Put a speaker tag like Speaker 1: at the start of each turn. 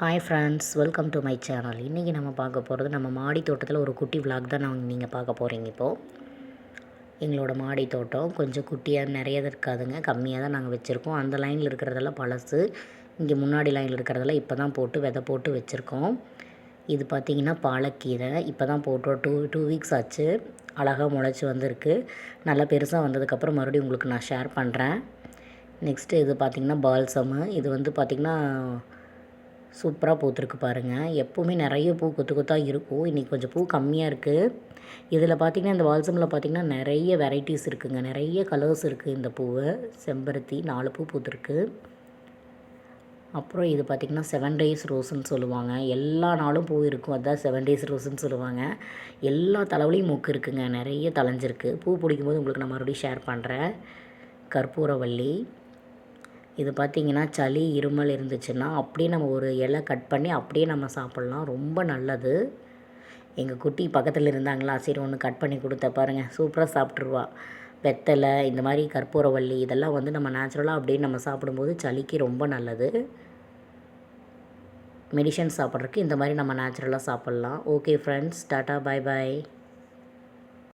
Speaker 1: Hi friends welcome to my channel இன்றைக்கி நம்ம பார்க்க போகிறது நம்ம மாடி தோட்டத்தில் ஒரு குட்டி விளாக் தான் நான் நீங்கள் பார்க்க போகிறீங்க இப்போது எங்களோட மாடி தோட்டம் கொஞ்சம் குட்டியாக நிறைய இருக்காதுங்க. கம்மியாக தான் நாங்கள் வச்சுருக்கோம். அந்த லைனில் இருக்கிறதெல்லாம் பழசு. இங்கே முன்னாடி லைனில் இருக்கிறதெல்லாம் இப்போ தான் போட்டு விதை போட்டு வச்சுருக்கோம். இது பார்த்திங்கன்னா பாலக்கீரை. இப்போ தான் போட்டோம். டூ டூ வீக்ஸ் ஆச்சு. அழகாக முளைச்சி வந்திருக்கு. நல்லா பெருசாக வந்ததுக்கப்புறம் மறுபடியும் உங்களுக்கு நான் ஷேர் பண்ணுறேன் நெக்ஸ்ட்டு இது பார்த்திங்கன்னா பால்சமு. இது வந்து பார்த்திங்கன்னா சூப்பராக பூத்துருக்கு பாருங்கள் எப்போவுமே நிறைய பூ கொத்து கொத்தாக இருக்கும். இன்றைக்கி கொஞ்சம் பூ கம்மியாக இருக்குது இதில் பார்த்திங்கன்னா இந்த வால்சமில் பார்த்திங்கன்னா நிறைய வெரைட்டிஸ் இருக்குங்க. நிறைய கலர்ஸ் இருக்குது இந்த பூவை. செம்பருத்தி நாலு பூ பூத்துருக்கு. அப்புறம் இது பார்த்திங்கன்னா செவன் டேஸ் ரோஸ்ன்னு சொல்லுவாங்க. எல்லா நாளும் பூ இருக்கும். அதான் செவன் டேஸ் ரோஸ்ன்னு சொல்லுவாங்க. எல்லா தலைவலையும் மூக்கு இருக்குங்க. நிறைய தலைஞ்சிருக்கு பூ பிடிக்கும்போது உங்களுக்கு நான் மறுபடியும் ஷேர் பண்ணுறேன் கற்பூரவள்ளி. இது பார்த்திங்கன்னா சளி இருமல் இருந்துச்சுன்னா அப்படியே நம்ம ஒரு இலை கட் பண்ணி அப்படியே நம்ம சாப்பிட்லாம். ரொம்ப நல்லது. எங்கள் குட்டி பக்கத்தில் இருந்தாங்களா? சரி ஒன்று கட் பண்ணி கொடுத்த பாருங்கள் சூப்பராக சாப்பிட்ருவா வெத்தலை இந்த மாதிரி கற்பூரவள்ளி இதெல்லாம் வந்து நம்ம நேச்சுரலாக அப்படியே நம்ம சாப்பிடும்போது சளிக்கு ரொம்ப நல்லது. மெடிசன் சாப்பிட்றதுக்கு இந்த மாதிரி நம்ம நேச்சுரலாக சாப்பிட்லாம். Okay friends tata bye bye